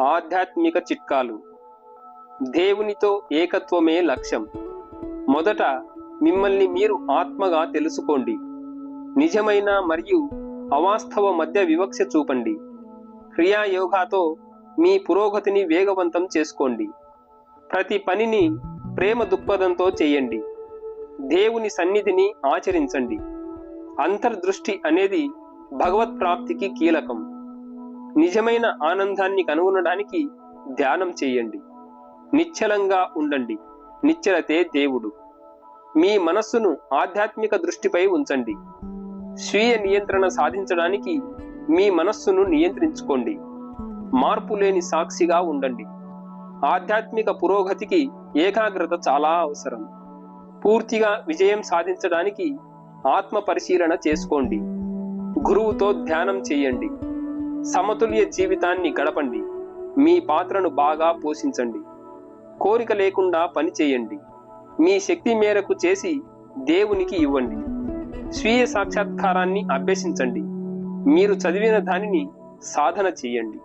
ఆధ్యాత్మిక చిట్కాలు. దేవునితో ఏకత్వమే లక్ష్యం. మొదట మిమ్మల్ని మీరు ఆత్మగా తెలుసుకోండి. నిజమైన మరియు అవాస్తవ మధ్య వివక్ష చూపండి. క్రియాయోగాతో మీ పురోగతిని వేగవంతం చేసుకోండి. ప్రతి పనిని ప్రేమ దృక్పథంతో చేయండి. దేవుని సన్నిధిని ఆచరించండి. అంతర్దృష్టి అనేది భగవత్ ప్రాప్తికి కీలకం. నిజమైన ఆనందాన్ని కనుగొనడానికి ధ్యానం చేయండి. నిశ్చలంగా ఉండండి. నిశ్చలతే దేవుడు. మీ మనస్సును ఆధ్యాత్మిక దృష్టిపై ఉంచండి. స్వీయ నియంత్రణ సాధించడానికి మీ మనస్సును నియంత్రించుకోండి. మార్పు లేని సాక్షిగా ఉండండి. ఆధ్యాత్మిక పురోగతికి ఏకాగ్రత చాలా అవసరం. పూర్తిగా విజయం సాధించడానికి ఆత్మ పరిశీలన చేసుకోండి. గురువుతో ధ్యానం చేయండి. సమతుల్య జీవితాన్ని గడపండి. మీ పాత్రను బాగా పోషించండి. కోరిక లేకుండా పని చేయండి. మీ శక్తి మేరకు చేసి దేవునికి ఇవ్వండి. స్వీయ సాక్షాత్కారాన్ని అభ్యసించండి. మీరు చదివిన దానిని సాధన చేయండి.